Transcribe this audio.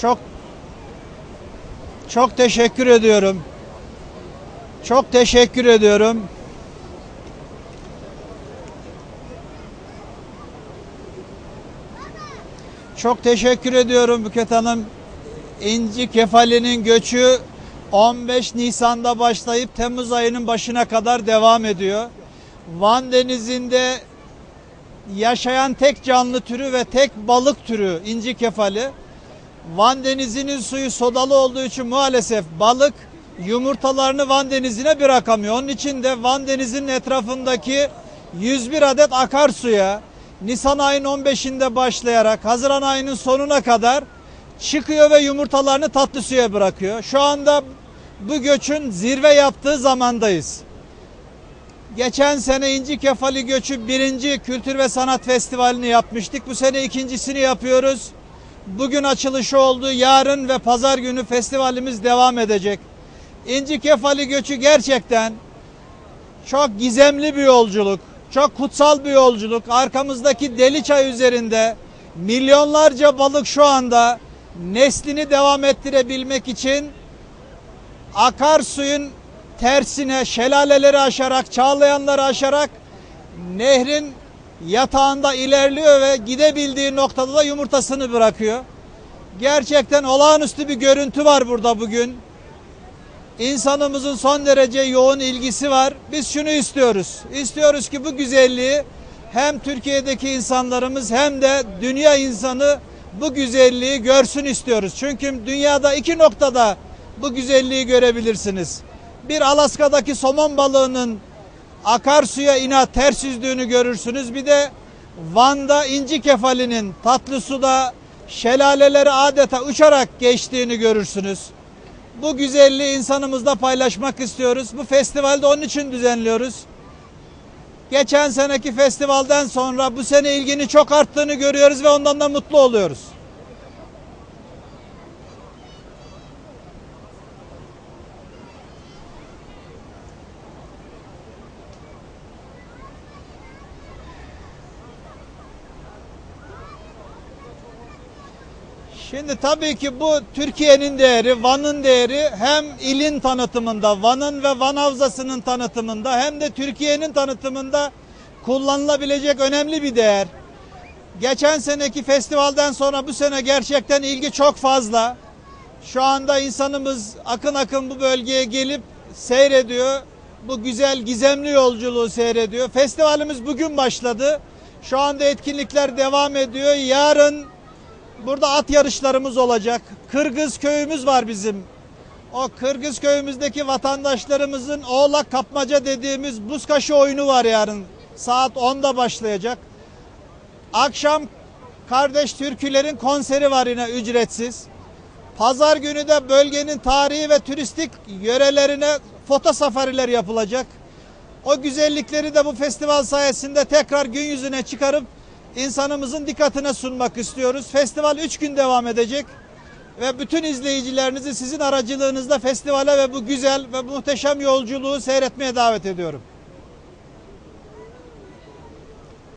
Çok çok teşekkür ediyorum. Çok teşekkür ediyorum. Çok teşekkür ediyorum Buket Hanım. İnci kefalinin göçü 15 Nisan'da başlayıp Temmuz ayının başına kadar devam ediyor. Van Denizi'nde yaşayan tek canlı türü ve tek balık türü inci kefali. Van Denizi'nin suyu sodalı olduğu için maalesef balık yumurtalarını Van Denizi'ne bırakamıyor. Onun için de Van Denizi'nin etrafındaki 101 adet akarsuya Nisan ayının 15'inde başlayarak Haziran ayının sonuna kadar çıkıyor ve yumurtalarını tatlı suya bırakıyor. Şu anda bu göçün zirve yaptığı zamandayız. Geçen sene İnci Kefali Göçü birinci Kültür ve Sanat Festivali'ni yapmıştık. Bu sene ikincisini yapıyoruz. Bugün açılışı oldu. Yarın ve pazar günü festivalimiz devam edecek. İnci Kefali Göçü gerçekten çok gizemli bir yolculuk. Çok kutsal bir yolculuk. Arkamızdaki deli çay üzerinde milyonlarca balık şu anda neslini devam ettirebilmek için akarsuyun tersine şelaleleri aşarak, çağlayanları aşarak nehrin yatağında ilerliyor ve gidebildiği noktada da yumurtasını bırakıyor. Gerçekten olağanüstü bir görüntü var burada bugün. İnsanımızın son derece yoğun ilgisi var. Biz şunu istiyoruz. İstiyoruz ki bu güzelliği hem Türkiye'deki insanlarımız hem de dünya insanı bu güzelliği görsün istiyoruz. Çünkü dünyada iki noktada bu güzelliği görebilirsiniz. Bir Alaska'daki somon balığının akarsuya inat ters yüzdüğünü görürsünüz. Bir de Van'da inci kefalinin tatlı suda şelaleleri adeta uçarak geçtiğini görürsünüz. Bu güzelliği insanımızla paylaşmak istiyoruz. Bu festivalde onun için düzenliyoruz. Geçen seneki festivalden sonra bu sene ilginin çok arttığını görüyoruz ve ondan da mutlu oluyoruz. Şimdi tabii ki bu Türkiye'nin değeri, Van'ın değeri hem ilin tanıtımında, Van'ın ve Van Havzası'nın tanıtımında hem de Türkiye'nin tanıtımında kullanılabilecek önemli bir değer. Geçen seneki festivalden sonra bu sene gerçekten ilgi çok fazla. Şu anda insanımız akın akın bu bölgeye gelip seyrediyor. Bu güzel gizemli yolculuğu seyrediyor. Festivalimiz bugün başladı. Şu anda etkinlikler devam ediyor. Yarın Burada at yarışlarımız olacak. Kırgız köyümüz var bizim. O Kırgız köyümüzdeki vatandaşlarımızın oğlak kapmaca dediğimiz buzkaşı oyunu var yarın. Saat 10'da başlayacak. Akşam kardeş türkülerin konseri var yine ücretsiz. Pazar günü de bölgenin tarihi ve turistik yörelerine foto safariler yapılacak. O güzellikleri de bu festival sayesinde tekrar gün yüzüne çıkarıp insanımızın dikkatine sunmak istiyoruz. Festival 3 gün devam edecek ve bütün izleyicilerinizi sizin aracılığınızda festivale ve bu güzel ve muhteşem yolculuğu seyretmeye davet ediyorum.